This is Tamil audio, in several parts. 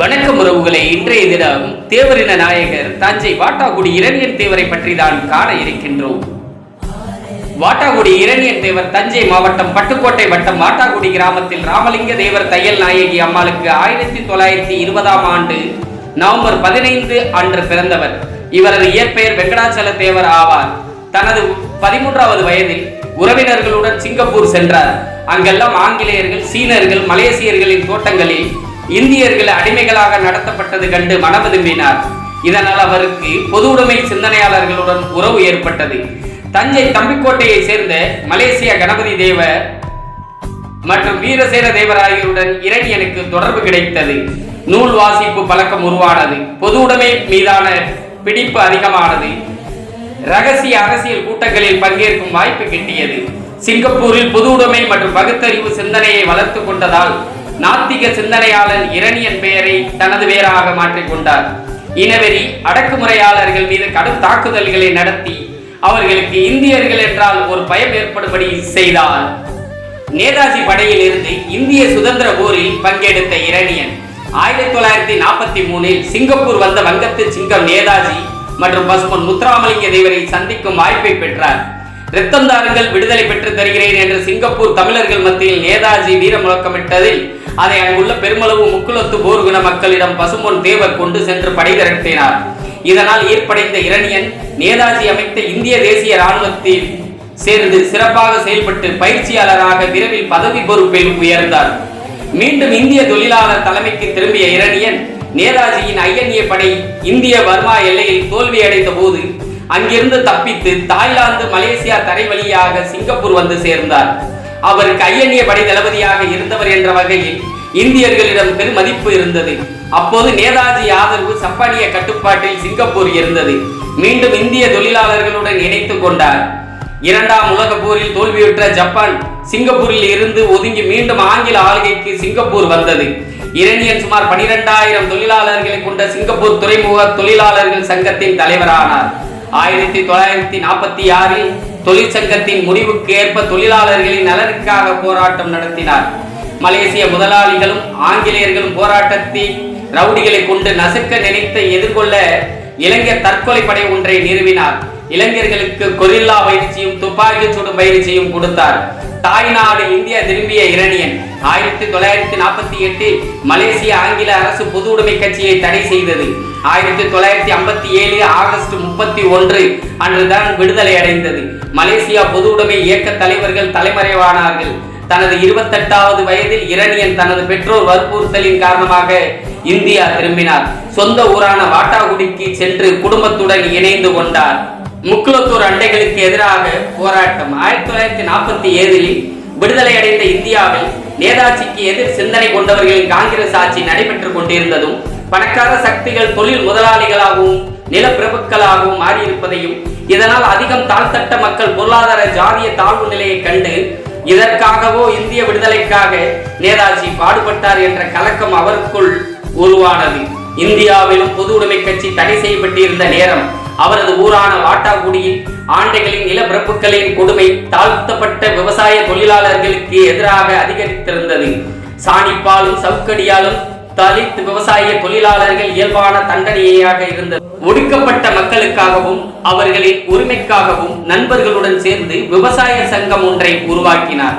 வணக்கம் உறவுகளை இன்றைய தினம் தேவரின நாயகர் தஞ்சை வாட்டாகுடி இரணியன் தேவரை பற்றி தான் காண இருக்கின்றோம். வாட்டாகுடி இரணியன் தேவர் தஞ்சை மாவட்டம் பட்டுக்கோட்டை வட்டம் வாட்டாகுடி கிராமத்தில் ராமலிங்க தேவர் தையல் நாயகி அம்மாளுக்கு ஆயிரத்தி தொள்ளாயிரத்தி இருபதாம் ஆண்டு நவம்பர் பதினைந்து அன்று பிறந்தவர். இவரது இயற்பெயர் வெங்கடாச்சல தேவர் ஆவார். தனது பதிமூன்றாவது வயதில் உறவினர்களுடன் சிங்கப்பூர் சென்றார். அங்கெல்லாம் ஆங்கிலேயர்கள் சீனர்கள் மலேசியர்களின் தோட்டங்களில் இந்தியர்கள் அடிமைகளாக நடத்தப்பட்டது கண்டு மனம் இதனால் அவருக்கு பொது உடைமை சிந்தனையாளர்களுடன் உறவு ஏற்பட்டது. தஞ்சை தம்பிக்கோட்டையை சேர்ந்த மலேசிய கணபதி தேவர் மற்றும் வீரசேர தேவராயருடன் இரணியனுக்கு தொடர்பு கிடைத்தது. நூல் வாசிப்பு பழக்கம் உருவானது. பொது உடைமை மீதான பிடிப்பு அதிகமானது. ரகசிய அரசியல் கூட்டங்களில் பங்கேற்கும் வாய்ப்பு கிட்டியது. சிங்கப்பூரில் பொது உடைமை மற்றும் பகுத்தறிவு சிந்தனையை வளர்த்து கொண்டதால் நாத்திக சிந்தனையாளன் இரணியன் பெயரை தனது பெயராக மாற்றிக்கொண்டார் இனவெறி அடக்குமுறையாளர்கள் மீது கடும் தாக்குதல்களை நடத்தி அவர்களுக்கு இந்தியர்கள் என்றால் ஒரு பயம் ஏற்படும்படி செய்தார். நேதாஜி படையில் இருந்து இந்திய சுதந்திர போரில் பங்கெடுத்த இரணியன் ஆயிரத்தி தொள்ளாயிரத்தி நாற்பத்தி மூணில் சிங்கப்பூர் வந்த வங்கத்து சிங்கம் நேதாஜி மற்றும் பசுமன் முத்துராமலிங்க தேவரை சந்திக்கும் வாய்ப்பை பெற்றார். ரத்தம் தாருங்கள் விடுதலை பெற்று தருகிறேன் என்று சிங்கப்பூர் தமிழர்கள் மத்தியில் நேதாஜி வீர முழக்கமிட்டதில் அதை அங்குள்ள பெருமளவு முக்குளத்து போர்குண மக்களிடம் பசும்பொன் தேவர் கொண்டு சென்று படை திரட்டினார். இதனால் ஏற்படைந்த இரணியன் நேதாஜி அமைத்த இந்திய தேசிய இராணுவத்தில் சேர்ந்து சிறப்பாக செயல்பட்டு பயிற்சியாளராக விரைவில் பதவி பொறுப்பில் உயர்ந்தார். மீண்டும் இந்திய தொழிலாளர் தலைமைக்கு திரும்பிய இரணியன் நேதாஜியின் ஐஎன்ஏ படை இந்திய பர்மா எல்லையில் தோல்வியடைந்த போது அங்கிருந்து தப்பித்து தாய்லாந்து மலேசியா தரை வழியாக சிங்கப்பூர் வந்து சேர்ந்தார். அவருக்கு ஐஎன்ஏ படை தளபதியாக இருந்தவர் என்ற வகையில் இந்தியர்களிடம் பெருமதிப்பு இருந்தது. அப்போது நேதாஜி ஆதரவு சப்பானிய கட்டுப்பாட்டில் சிங்கப்பூர் இருந்தது. மீண்டும் இந்திய தொழிலாளர்களுடன் இணைத்துக் கொண்டார். இரண்டாம் உலக போரில் தோல்வியுற்ற ஜப்பான் சிங்கப்பூரில் இருந்து ஒதுங்கி மீண்டும் ஆங்கில ஆளுகைக்கு சிங்கப்பூர் வந்தது. இரணியன் சுமார் பனிரெண்டாயிரம் தொழிலாளர்களை கொண்ட சிங்கப்பூர் துறைமுக தொழிலாளர்கள் சங்கத்தின் தலைவரானார். ஆயிரத்தி தொள்ளாயிரத்தி நாற்பத்தி ஆறில் தொழிற்சங்கத்தின் முடிவுக்கு ஏற்ப தொழிலாளர்களின் நலனுக்காக போராட்டம் நடத்தினார். மலேசிய முதலாளிகளும் ஆங்கிலேயர்களும் போராட்டத்தை ரவுடிகளை கொண்டு நசுக்க நினைத்த எதிர்கொள்ள இளைஞர் தற்கொலை படை ஒன்றை நிறுவினார். இளைஞர்களுக்கு கொரில்லா பயிற்சியும் துப்பாக்கி சுடும் பயிற்சியும் கொடுத்தார். தாய்நாடு இந்தியா திரும்பிய இரணியன் ஆயிரத்தி தொள்ளாயிரத்தி நாற்பத்தி எட்டில் மலேசிய ஆங்கில அரசு பொது உடைமை கட்சியை தடை செய்தது. ஆயிரத்தி தொள்ளாயிரத்தி ஐம்பத்தி ஏழு ஆகஸ்ட் முப்பத்தி ஒன்று அன்றுதான் விடுதலை அடைந்தது. மலேசியா பொது உடைமை இயக்க தலைவர்கள் தலைமறைவானார்கள். தனது இருபத்தெட்டாவது வயதில் இரணியன் தனது பெற்றோர் வற்புறுத்தலின் காரணமாக இந்தியா திரும்பினார். சொந்த ஊரான வாட்டாகுடிக்கு சென்று குடும்பத்துடன் இணைந்து கொண்டார். முக்குலத்தூர் அண்டைகளுக்கு எதிராக போராட்டம். ஆயிரத்தி தொள்ளாயிரத்தி நாற்பத்தி ஏழில் விடுதலை அடைந்த இந்தியாவில் நேதாஜிக்கு எதிர் சிந்தனை கொண்டவர்களின் காங்கிரஸ் ஆட்சி நடைபெற்றுக் கொண்டிருந்ததும் பணக்கார சக்திகள் தொழில் முதலாளிகளாகவும் நிலப்பிரபுக்களாகவும் மாறியிருப்பதையும் இதனால் அதிகம் தாழ்த்தட்ட மக்கள் பொருளாதார ஜாதிய தாழ்வு நிலையை கண்டு இதற்காகவோ இந்திய விடுதலைக்காக நேதாஜி பாடுபட்டார் என்ற கலக்கம் அவருக்குள் உருவானது. இந்தியாவிலும் பொது உடைமை கட்சி தடை செய்யப்பட்டிருந்த நேரம் அவரது ஊரான வாட்டாகுடியில் ஆண்டைகளின் நிலப்பிரப்புகளின் கொடுமை தாழ்த்தப்பட்ட விவசாய தொழிலாளர்களுக்கு எதிராக அதிகரித்திருந்தது. சாணிப்பாலும் சவுக்கடியாலும் தலித் விவசாய தொழிலாளர்கள் இயல்பான தண்டனையாக இருந்தது ஒடுக்கப்பட்ட மக்களுக்காகவும் அவர்களின் உரிமைக்காகவும் நண்பர்களுடன் சேர்ந்து விவசாய சங்கம் ஒன்றை உருவாக்கினார்.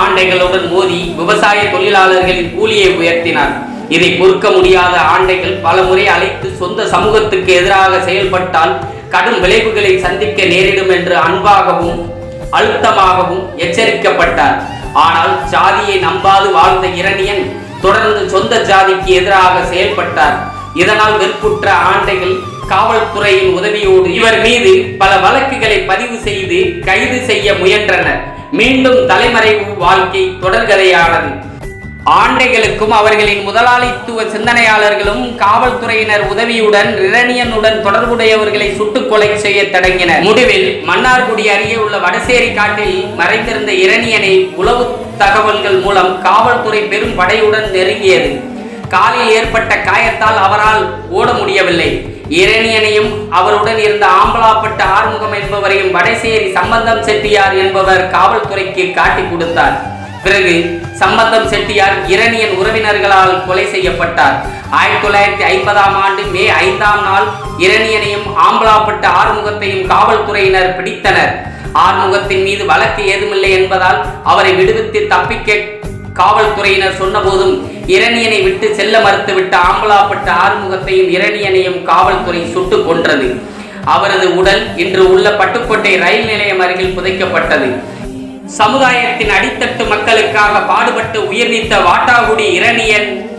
ஆண்டைகளுடன் மோதி விவசாய தொழிலாளர்களின் கூலியை உயர்த்தினார். இதை பொறுக்க முடியாத ஆண்டைகள் பல முறை அழைத்து சொந்த சமூகத்துக்கு எதிராக செயல்பட்டால் கடும் விளைவுகளை சந்திக்க நேரிடும் என்று அன்பாகவும் அழுத்தமாகவும் எச்சரிக்கப்பட்டார். ஆனால் சாதியை நம்பாது வாழ்ந்த இரணியன் தொடர்ந்து சொந்த ஜாதிக்கு எதிராக செயல்பட்டார். இதனால் வெறுப்புற்ற ஆண்டைகள் காவல்துறையின் உதவியோடு இவர் மீது பல வழக்குகளை பதிவு செய்து கைது செய்ய முயன்றனர். மீண்டும் தலைமறைவு வாழ்க்கை தொடர்கதையானது. ஆண்டைகளுக்கும் அவர்களின் முதலாளித்துவ சிந்தனையாளர்களும் காவல்துறையினர் உதவியுடன் இரணியனுடன் தொடர்புடையவர்களை சுட்டுக் கொலை செய்ய தொடங்கினர். முடிவில் மன்னார்குடி அருகே உள்ள வடசேரி காட்டில் மறைந்திருந்த இரணியனை உளவு தகவல்கள் மூலம் காவல்துறை பெரும் படையுடன் நெருங்கியது. காலில் ஏற்பட்ட காயத்தால் அவரால் ஓட முடியவில்லை. இரணியனையும் அவருடன் இருந்த ஆம்பலாப்பட்ட ஆறுமுகம் என்பவரையும் வடசேரி சம்பந்தம் செட்டியார் என்பவர் காவல்துறைக்கு காட்டி கொடுத்தார். பிறகு சம்பந்தம் செட்டியார் இரணியன் உறவினர்களால் கொலை செய்யப்பட்டார். ஆயிரத்தி தொள்ளாயிரத்தி ஐம்பதாம் ஆண்டு மே ஐந்தாம் நாள் இரணியனையும் ஆம்பலாப்பட்ட ஆறுமுகத்தையும் காவல்துறையினர் பிடித்தனர். ஆறுமுகத்தின் மீது வழக்கு ஏதுமில்லை என்பதால் அவரை விடுவித்து தப்பிக்க காவல்துறையினர் சொன்னபோதும் இரணியனை விட்டு செல்ல மறுத்துவிட்ட ஆம்பலாப்பட்ட ஆறுமுகத்தையும் இரணியனையும் காவல்துறை சுட்டு கொன்றது. அவரது உடல் இன்று உள்ள பட்டுக்கோட்டை ரயில் நிலையம் அருகில் புதைக்கப்பட்டது. சமுதாயத்தின் அடித்தட்டு மக்களுக்காக பாடுபட்டு உயிர்நீத்த வாட்டாகுடி இரணியன்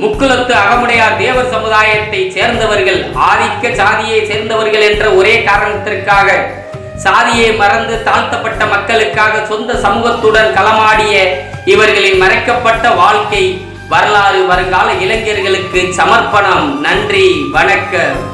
முக்குலத்து அகமுடையார் தேவர் சமுதாயத்தை சேர்ந்தவர்கள் ஆதிக்க சாதியை சேர்ந்தவர்கள் என்ற ஒரே காரணத்திற்காக சாதியை மறந்து தாழ்த்தப்பட்ட மக்களுக்காக சொந்த சமூகத்துடன் களமாடிய இவர்களின் மறைக்கப்பட்ட வாழ்க்கை வரலாறு வருங்கால இளைஞர்களுக்கு சமர்ப்பணம். நன்றி வணக்கம்.